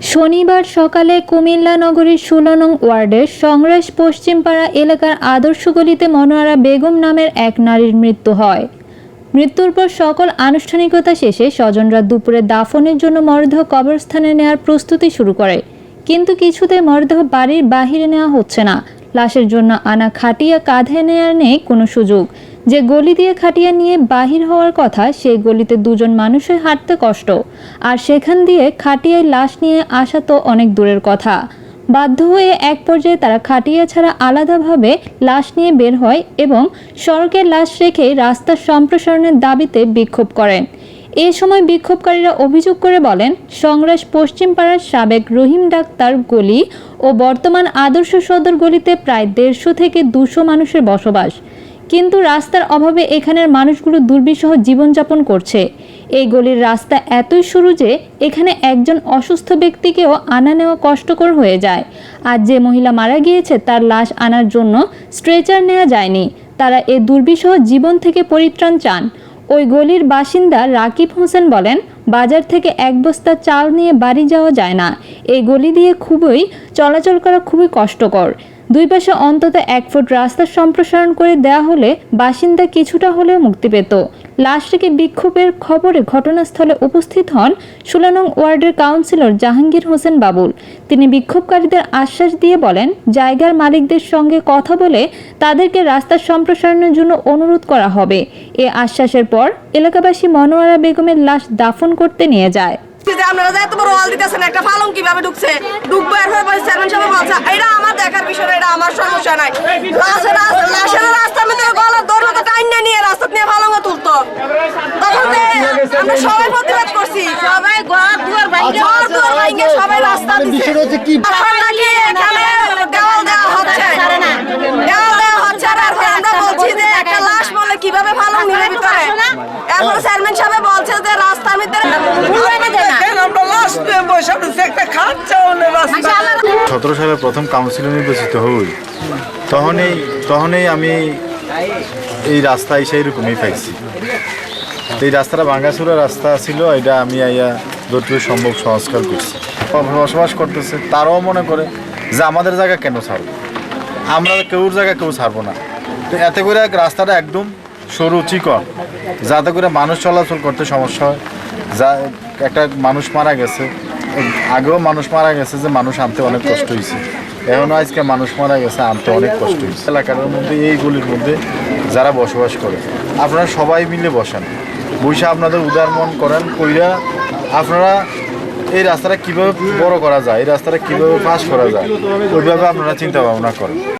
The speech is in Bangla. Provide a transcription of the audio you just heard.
শনিবার সকালে কুমিল্লা নগরীর ষোলো ওয়ার্ডের সংগ্রাস পশ্চিমপাড়া এলাকার আদর্শ গলিতে মনোয়ারা বেগম নামের এক নারীর মৃত্যু হয়। মৃত্যুর পর সকল আনুষ্ঠানিকতা শেষে স্বজনরা দুপুরে দাফনের জন্য মরদেহ কবরস্থানে নেওয়ার প্রস্তুতি শুরু করে। কিন্তু কিছুতে মরদেহ বাড়ির বাহিরে নেওয়া হচ্ছে না। লাশের জন্য আনা খাটিয়া কাঁধে নেওয়ার নেই কোনো সুযোগ। যে গলি দিয়ে খাটিয়া নিয়ে বাহির হওয়ার কথা সেই গলিতে দুজন মানুষের হাঁটতে কষ্ট। আর সেখান দিয়ে খাটিয়ায় লাশ নিয়ে আসা তো অনেক দূরের কথা। বাধ্য হয়ে এক পর্যায়ে তারা খাটিয়া ছাড়া আলাদাভাবে লাশ নিয়ে বের হয় এবং সড়কে লাশ রেখে রাস্তার সম্প্রসারণের দাবিতে বিক্ষোভ করেন এ সময় বিক্ষোভকারীরা অভিযোগ করে বলেন, সংগ্রাস পশ্চিমপাড়ার সাবেক রহিম ডাক্তার গলি ও বর্তমান আদর্শ সদর গলিতে প্রায় দেড়শো থেকে দুশো মানুষের বসবাস। কিন্তু রাস্তার অভাবে এখানের মানুষগুলো দুর্বিষহ জীবনযাপন করছে। এই গলির রাস্তা এতই সরু যে এখানে একজন অসুস্থ ব্যক্তিকেও আনা নেওয়া কষ্টকর হয়ে যায়। আর যে মহিলা মারা গিয়েছে তার লাশ আনার জন্য স্ট্রেচার নেওয়া যায়নি। তারা এ দুর্বিষহ জীবন থেকে পরিত্রাণ চান। ওই গলির বাসিন্দা রাকিব হোসেন বলেন, বাজার থেকে এক বস্তা চাল নিয়ে বাড়ি যাওয়া যায় না। এই গলি দিয়ে খুবই, চলাচল করা খুবই কষ্টকর। দুই পাশে অন্তত এক ফুট রাস্তা সম্প্রসারণ করে দেওয়া হলে বাসিন্দা কিছুটা হলেও মুক্তি পেত। লাশ থেকে বিক্ষোভের খবরে ঘটনাস্থলে উপস্থিত হন সুলানং ওয়ার্ডের কাউন্সিলর জাহাঙ্গীর হোসেন বাবুল। তিনি বিক্ষোভকারীদের আশ্বাস দিয়ে বলেন, জায়গার মালিকদের সঙ্গে কথা বলে তাদেরকে রাস্তার সম্প্রসারণের জন্য অনুরোধ করা হবে। এ আশ্বাসের পর এলাকাবাসী মনোয়ারা বেগমের লাশ দাফন করতে নিয়ে যায়। আপনারা যে এত বড় ওয়াল দিতেছেন একটা ফালং কীভাবে ঢুকছে? ঢুকবো এর চেয়ারম্যান সাহেব বলছে এটা আমার দেখার বিষয় এটা আমার সমস্যা নাই। লাশের রাস্তা রাস্তার মধ্যে গলার দৌড় তো টাইন না নিয়ে রাস্তা নিয়ে ফালং তুলতো। তখন আমরা সবাই প্রতিবাদ করছি। সবাই ঘর দুয়ার ভাঙে ঘর দুয়ার ভাঙে সবাই রাস্তা এখন নাকি এখানে দেওয়াল দেওয়া হচ্ছে। দেওয়াল দেওয়া হচ্ছে আর আমরা বলছি যে একটা লাশ বলে কীভাবে ফালং নিবে ভিতরে? এখন সতেরো সালে প্রথম কাউন্সিলর নির্বাচিত হই, তখনই তখনই আমি এই রাস্তায় সেই রকমই পাইছি। এই রাস্তাটা ভাঙ্গাচুরা রাস্তা ছিল, এটা আমি আইয়া যতটুকু সম্ভব সংস্কার করছি। বসবাস করতেছে, তারাও মনে করে যে আমাদের জায়গা কেন ছাড়বো? আমরা কেউর জায়গা কেউ ছাড়বো না। তো এতে করে এক রাস্তাটা একদম সরু চিকন, যাতে করে মানুষ চলাচল করতে সমস্যা হয়। যা, একটা মানুষ মারা গেছে আগেও মানুষ মারা গেছে যে মানুষ আনতে অনেক কষ্ট হয়েছে। এখনও আজকে মানুষ মারা গেছে, আনতে অনেক কষ্ট হয়েছে। এলাকার মধ্যে, এইগুলির মধ্যে যারা বসবাস করে, আপনারা সবাই মিলে বসেন। বসে আপনাদের উদারমন করেন, কইরা আপনারা এই রাস্তাটা কীভাবে বড় করা যায়, এই রাস্তাটা কীভাবে পাস করা যায়, ওইভাবে আপনারা চিন্তা ভাবনা করেন।